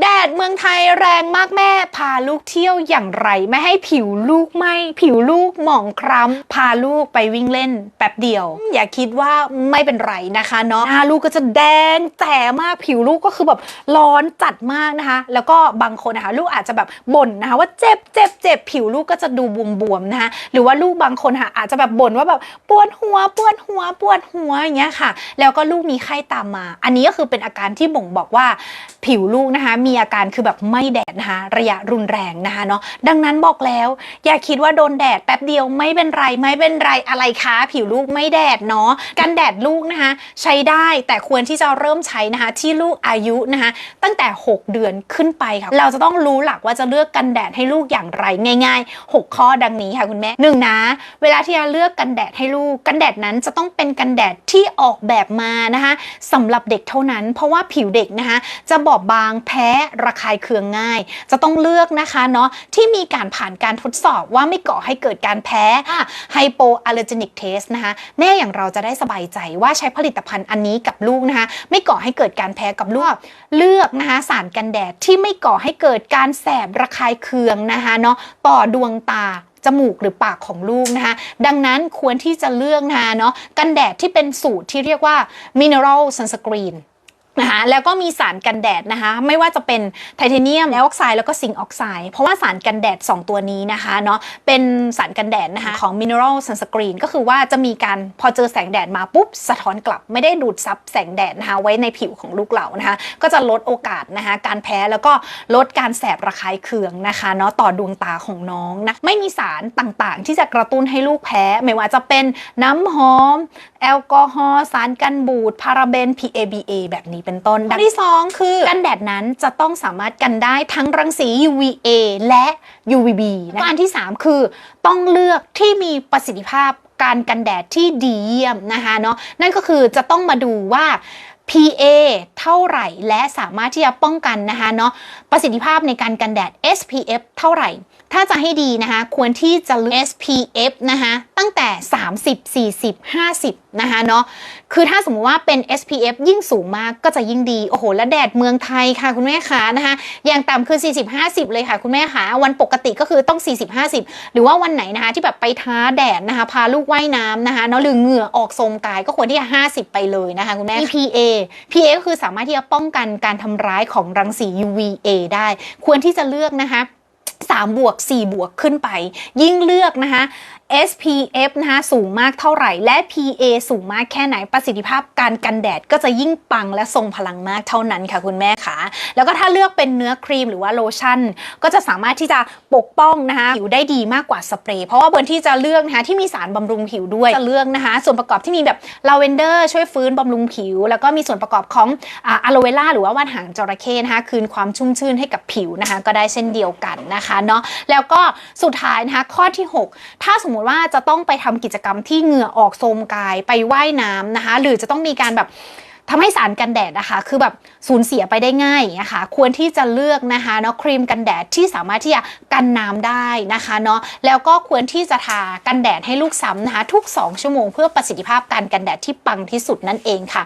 แดดเมืองไทยแรงมากแม่ พาลูกเที่ยวอย่างไร ไม่ให้ผิวลูกไหมผิวลูกหมองคล้ำพาลูกไปวิ่งเล่นแป๊บเดียว อย่าคิดว่าไม่เป็นไรนะคะเนาะหน้าลูกก็จะแดงแจ๋มากผิวลูกก็คือแบบร้อนจัดมากนะคะ แล้วก็บางคนนะคะลูกอาจจะแบบบ่นนะคะว่าเจ็บเจ็บเจ็บผิวลูกก็จะดูบวมๆนะคะหรือว่าลูกบางคนค่ะอาจจะแบบบ่นว่าแบบปวดหัวปวดหัวปวดหัวอย่างเงี้ยค่ะ แล้วก็ลูกมีไข้ตามมา อันนี้ก็คือเป็นอาการที่บ่งบอกว่าผิวลูกนะคะมีอาการคือแบบไม่แดดนะคะระยะรุนแรงนะคะเนาะดังนั้นบอกแล้ว อย่าคิดว่าโดนแดดแป๊บเดียวไม่เป็นไรไม่เป็นไรอะไรคะผิวลูกไม่แดดเนาะกันแดดลูกนะคะใช้ได้แต่ควรที่จะเริ่มใช้นะคะที่ลูกอายุนะคะตั้งแต่ 6 เดือนขึ้นไปค่ะเราจะต้องรู้หลักว่าจะเลือกกันแดดให้ลูกอย่างไรง่าย ๆ 6 ข้อดังนี้ค่ะคุณแม่หนึ่งนะ เวลาที่จะเลือกกันแดดให้ลูก กันแดดนั้นจะต้องเป็นกันแดดที่ออกแบบมานะคะสำหรับเด็กเท่านั้น เพราะว่าผิวเด็กนะคะจะบอบบางแพ้ระคายเคืองง่าย จะต้องเลือกนะคะเนาะที่มีการผ่านการทดสอบว่าไม่ก่อให้เกิดการแพ้ไฮโปอัลเลอร์เจนิกเทสนะคะแม่อย่างเราจะได้สบายใจว่าใช้ผลิตภัณฑ์อันนี้กับลูกนะคะไม่ก่อให้เกิดการแพ้กับลูกเลือกนะคะสารกันแดดที่ไม่ก่อให้เกิดการแสบระคายเคืองนะคะเนาะต่อดวงตาจมูกหรือปากของลูกนะคะดังนั้นควรที่จะเลือกนะคะเนาะกันแดดที่เป็นสูตรที่เรียกว่า mineral sunscreen นะคะแล้วก็มีสารกันแดดนะคะ ไม่ว่าจะเป็นไทเทเนียมไดออกไซด์แล้วก็ซิงค์ออกไซด์เพราะว่าสารกันแดด 2 ตัวนี้นะคะเนาะเป็นสารกันแดดนะคะของ mineral sunscreen ก็คือว่าจะมีการพอเจอแสงแดดมาปุ๊บ สะท้อนกลับไม่ได้ดูดซับแสงแดดนะคะไว้ในผิวของลูกเรานะคะก็จะลดโอกาสนะคะการแพ้แล้วก็ลดการแสบระคายเคืองนะคะเนาะต่อดวงตาของน้องนะไม่มีสารต่างๆ ที่จะกระตุ้นให้ลูกแพ้ ไม่ว่าจะเป็นน้ำหอม แอลกอฮอล์สารกันบูดพาราเบน PABA แบบนี้เป็นต้นดังที่ 2 คือกันแดดนั้นจะต้องสามารถกันได้ทั้งรังสี UVA และ UVB นะอันที่ 3 คือต้องเลือกที่มีประสิทธิภาพการกันแดดที่ดีเยี่ยมนะคะเนาะนั่นก็คือจะต้องมาดูว่า PA เท่าไหร่และสามารถที่จะป้องกันนะคะเนาะประสิทธิภาพในการกันแดด SPF เท่าไหร่ ถ้าจะให้ดีนะคะ ควรที่จะเลือก SPF นะคะตั้งแต่ 30 40 50 นะคะเนาะคือถ้าสมมติว่าเป็น SPF ยิ่งสูงมากก็จะยิ่งดี โอ้โห และแดดเมืองไทยค่ะคุณแม่คะนะคะอย่างต่ำคือ 40 50 เลยค่ะคุณแม่คะวันปกติก็คือต้อง 40 50 หรือว่าวันไหนนะคะที่แบบไปท้าแดดนะคะพาลูกว่ายน้ำนะคะเนาะหรือเหงื่อออกโทรมกายก็ควรที่จะ 50 ไปเลยนะคะคุณแม่ PA PA ก็คือสามารถที่จะป้องกันการทำร้ายของรังสี UVA ได้ ควรที่จะเลือกนะคะ3บวก4บวกขึ้นไป ยิ่งเลือกนะคะ SPF นะคะสูงมากเท่าไหร่ และ PA สูงมากแค่ไหนประสิทธิภาพการกันแดดก็จะยิ่งปังและทรงพลังมากเท่านั้นค่ะคุณแม่คะแล้วก็ถ้าเลือกเป็นเนื้อครีมหรือว่าโลชั่น ก็จะสามารถที่จะปกป้องนะคะผิวได้ดีมากกว่าสเปรย์เพราะว่าบนที่จะเลือกนะคะที่มีสารบำรุงผิวด้วยจะเลือกนะคะ ส่วนประกอบที่มีแบบลาเวนเดอร์ช่วยฟื้นบำรุงผิว แล้วก็มีส่วนประกอบของอะโลเวล่าหรือว่าว่านหางจระเข้นะคะคืนความชุ่มชื่นให้กับผิวนะคะ ก็ได้เช่นเดียวกันนะคะเนาะแล้วก็สุดท้ายนะคะข้อที่ 6 ถ้าสมมติว่าจะต้องไปทำกิจกรรมที่เหงื่อออกโทรมกายไปไว่ายน้ำนะคะ หรือจะต้องมีการแบบทำให้สารกันแดดนะคะ คือแบบสูญเสียไปได้ง่ายอย่างเงี้ยค่ะ ควรที่จะเลือกนะคะเนาะครีมกันแดดที่สามารถที่จะกันน้ำได้นะคะเนาะ แล้วก็ควรที่จะทากันแดดให้ลูกซ้ำนะคะทุก 2 ชั่วโมงเพื่อประสิทธิภาพการกันแดดที่ปังที่สุดนั่นเองค่ะ